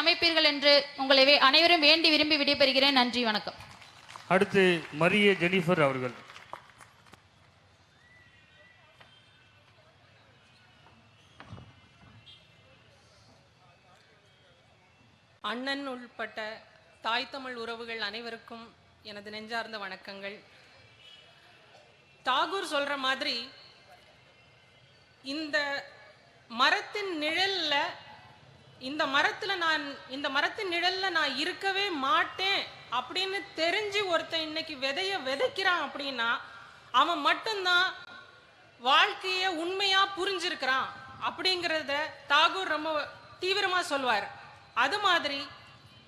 அமைப்பீர்கள் என்று உங்களை அனைவரும் வேண்டி விரும்பி விடைபெறுகிறேன். நன்றி வணக்கம். அடுத்து மரிய ஜெனிஃபர் அவர்கள். அண்ணன் உள்பட்ட தாய் தமிழ் உறவுகள் அனைவருக்கும் எனது நெஞ்சார்ந்த வணக்கங்கள். தாகூர் சொல்ற மாதிரி இந்த மரத்தின் நிழல்ல இந்த மரத்துல நான் இந்த மரத்தின் நிழல்ல நான் இருக்கவே மாட்டேன் அப்படின்னு தெரிஞ்சு ஒருத்தன் இன்னைக்கு விதைய விதைக்கிறான் அப்படின்னா அவன் மட்டும்தான் வாழ்க்கைய உண்மையா புரிஞ்சிருக்கிறான் அப்படிங்கிறத தாகூர் ரொம்ப தீவிரமா சொல்வார். அது மாதிரி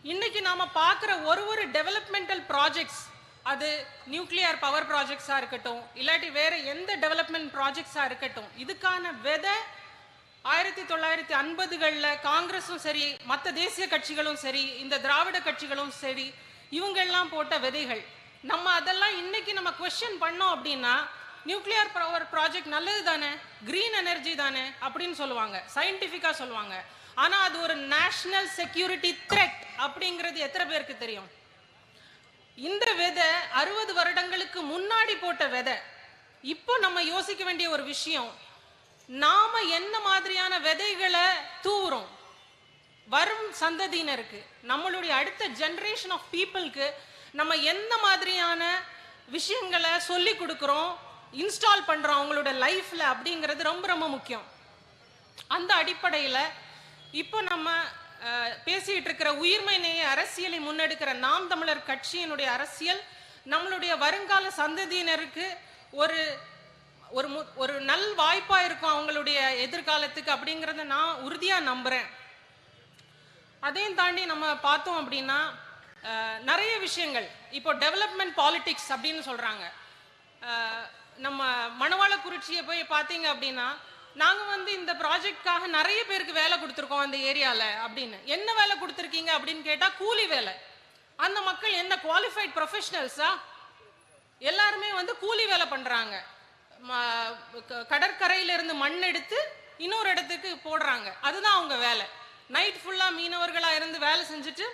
இன்னைக்கு நாம பார்க்குற ஒரு ஒரு டெவலப்மெண்டல் ப்ராஜெக்ட்ஸ் அது நியூக்ளியர் பவர் ப்ராஜெக்ட்ஸாக இருக்கட்டும் இல்லாட்டி வேற எந்த டெவலப்மெண்ட் ப்ராஜெக்ட்ஸாக இருக்கட்டும் இதுக்கான விதை ஆயிரத்தி தொள்ளாயிரத்தி ஐம்பதுகளில் காங்கிரஸும் சரி மற்ற தேசிய கட்சிகளும் சரி இந்த திராவிட கட்சிகளும் சரி இவங்கெல்லாம் போட்ட விதைகள். நம்ம அதெல்லாம் இன்னைக்கு நம்ம கொஸ்டின் பண்ணோம் அப்படின்னா நியூக்ளியர் பவர் ப்ராஜெக்ட் நல்லது தானே க்ரீன் எனர்ஜி தானே அப்படின்னு சொல்லுவாங்க சயின்டிஃபிக்காக சொல்லுவாங்க. ஆனால் அது ஒரு நேஷ்னல் செக்யூரிட்டி த்ரெட் அப்படிங்கிறது எத்தனை பேருக்கு தெரியும்? இந்த விதை அறுபது வருடங்களுக்கு முன்னாடி போட்ட விதை. இப்போ நம்ம யோசிக்க வேண்டிய ஒரு விஷயம் நாம என்ன மாதிரியான விதைகளை தூவுறோம்? வரும் சந்ததியினருக்கு நம்மளுடைய அடுத்த ஜென்ரேஷன் ஆஃப் பீப்புளுக்கு நம்ம எந்த மாதிரியான விஷயங்களை சொல்லி கொடுக்குறோம் இன்ஸ்டால் பண்ணுறோம் அவங்களோட லைஃப்பில் அப்படிங்கிறது ரொம்ப ரொம்ப முக்கியம். அந்த அடிப்படையில் இப்போ நம்ம பேசிகிட்டு இருக்கிற உயிர்மை நேய அரசியலை முன்னெடுக்கிற நாம் தமிழர் கட்சியினுடைய அரசியல் நம்மளுடைய வருங்கால சந்ததியினருக்கு ஒரு ஒரு மு- ஒரு நல் வாய்ப்பா இருக்கும் அவங்களுடைய எதிர்காலத்துக்கு அப்படிங்கிறத நான் உறுதியா நம்புறேன். அதையும் தாண்டி நம்ம பார்த்தோம் அப்படின்னா நிறைய விஷயங்கள். இப்போ டெவலப்மெண்ட் பாலிடிக்ஸ் அப்படின்னு சொல்றாங்க. நம்ம நம்ம மணவாளக்குறிச்சியை போய் பார்த்தீங்க அப்படின்னா நாங்கள் வந்து இந்த ப்ராஜெக்ட்காக நிறைய பேருக்கு வேலை கொடுத்துருக்கோம் அந்த ஏரியாவில் அப்படின்னு. என்ன வேலை கொடுத்துருக்கீங்க அப்படின்னு கேட்டால் கூலி வேலை. அந்த மக்கள் என்ன குவாலிஃபைட் ப்ரொஃபஷனல்ஸா எல்லாருமே வந்து கூலி வேலை பண்ணுறாங்க கடற்கரையிலிருந்து மண் எடுத்து இன்னொரு இடத்துக்கு போடுறாங்க. அதுதான் அவங்க வேலை. நைட் ஃபுல்லாக மீனவர்களாக இருந்து வேலை செஞ்சுட்டு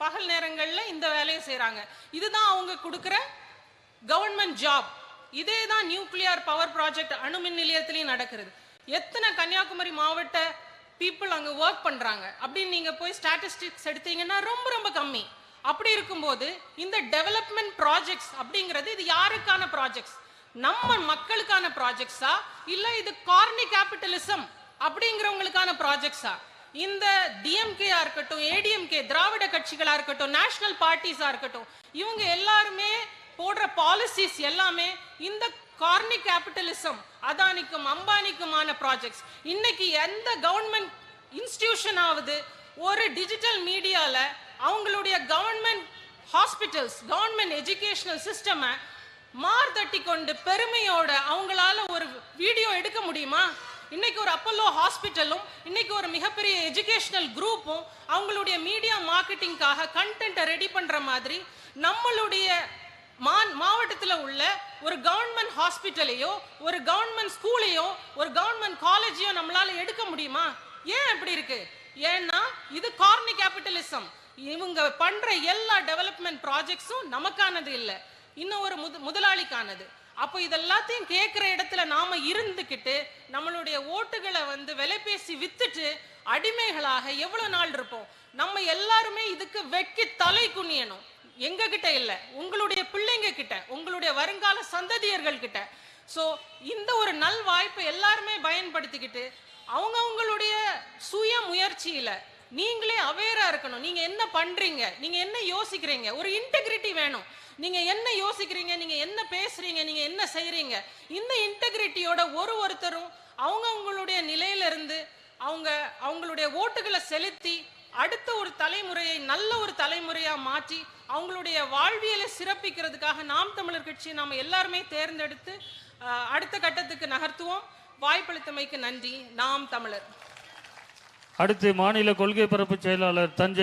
பகல் நேரங்களில் இந்த வேலையை செய்கிறாங்க இதுதான் அவங்க கொடுக்குற கவர்மெண்ட் ஜாப். இதே தான் நியூக்ளியர் பவர் ப்ராஜெக்ட் அணுமின் நிலையத்திலையும் நடக்கிறது. எத்தனை கன்னியாகுமரி மாவட்ட பீப்புள் அங்கே ஒர்க் பண்ணுறாங்க அப்படின்னு நீங்கள் போய் ஸ்டாட்டிஸ்டிக்ஸ் எடுத்தீங்கன்னா ரொம்ப ரொம்ப கம்மி. அப்படி இருக்கும்போது இந்த டெவலப்மெண்ட் ப்ராஜெக்ட்ஸ் அப்படிங்கிறது இது யாருக்கான ப்ராஜெக்ட்ஸ் நம்ம மக்களுக்கான ப்ராஜெக்ட்ஸா இல்ல இது கார்னி கேபிட்டலிசம் அப்படிங்கிறவங்களுக்கான ப்ராஜெக்ட்ஸா இந்த டிஎம்கேயா இருக்கட்டும் ஏடிஎம்கே திராவிட கட்சிகளா இருக்கட்டும் நேஷனல் பார்ட்டிஸா இருக்கட்டும் இவங்க எல்லாருமே போடுற பாலிசிஸ் எல்லாமே இந்த கார்னி கேபிட்டலிசம் அதானிக்கும் அம்பானிக்குமான ப்ராஜெக்ட்ஸ் இன்னைக்கு எந்த கவர்மெண்ட் இன்ஸ்டிடியூஷன் ஆகுது ஒரு டிஜிட்டல் மீடியாவில் அவங்களுடைய கவர்மெண்ட் ஹாஸ்பிட்டல்ஸ் கவர்மெண்ட் எஜுகேஷனல் சிஸ்டமை மார்தட்டி கொண்டு பெருமையோட அவங்களால ஒரு வீடியோ எடுக்க முடியுமா? இன்னைக்கு ஒரு அப்பல்லோ ஹாஸ்பிட்டலும் இன்னைக்கு ஒரு மிகப்பெரிய எஜுகேஷனல் குரூப்பும் அவங்களுடைய மீடியா மார்க்கெட்டிங்காக கண்டென்ட்டை ரெடி பண்ற மாதிரி நம்மளுடைய மா- மாவட்டத்தில் உள்ள ஒரு கவர்மெண்ட் ஹாஸ்பிட்டலையோ ஒரு கவர்மெண்ட் ஸ்கூலையோ ஒரு கவர்மெண்ட் காலேஜையோ நம்மளால எடுக்க முடியுமா? ஏன் அப்படி இருக்கு? ஏன்னா இது கார்னி கேபிட்டலிசம் இவங்க பண்ற எல்லா டெவலப்மெண்ட் ப்ராஜெக்ட்ஸும் நமக்கானது இல்லை. இன்னும் ஒரு முத முதலாளிக்கானது. அப்போ இதெல்லாத்தையும் கேட்குற இடத்துல நாம இருந்துக்கிட்டு நம்மளுடைய ஓட்டுகளை வந்து விலைபேசி வித்துட்டு அடிமைகளாக எவ்வளவு நாள் இருப்போம்? நம்ம எல்லாருமே இதுக்கு வெட்கி தலை குனியணும். எங்க கிட்ட இல்ல. உங்களுடைய பிள்ளைங்க கிட்ட உங்களுடைய வருங்கால சந்ததியர்கள் கிட்ட. சோ இந்த ஒரு நல் வாய்ப்பை எல்லாருமே பயன்படுத்திக்கிட்டு அவங்கவுங்களுடைய சுய முயற்சியில நீங்களே அவேரா இருக்கணும். நீங்க என்ன பண்றீங்க? நீங்க என்ன யோசிக்கிறீங்க? ஒரு இன்டெகிரிட்டி வேணும். நீங்க என்ன யோசிக்கிறீங்க? நீங்க என்ன பேசுறீங்க? நீங்க என்ன செய்கிறீங்க இந்த இன்டெகிரிட்டியோட ஒரு ஒருத்தரும் அவங்க அவங்களுடைய நிலையில இருந்து அவங்க அவங்களுடைய ஓட்டுகளை செலுத்தி அடுத்த ஒரு தலைமுறையை நல்ல ஒரு தலைமுறையா மாற்றி அவங்களுடைய வாழ்வியலை சிறப்பிக்கிறதுக்காக நாம் தமிழர் கட்சியை நாம் எல்லாருமே தேர்ந்தெடுத்து அடுத்த கட்டத்துக்கு நகர்த்துவோம். வாய்ப்பளித்தமைக்கு நன்றி. நாம் தமிழர். அடுத்து மாநில கொள்கை பரப்பு செயலாளர் தஞ்சை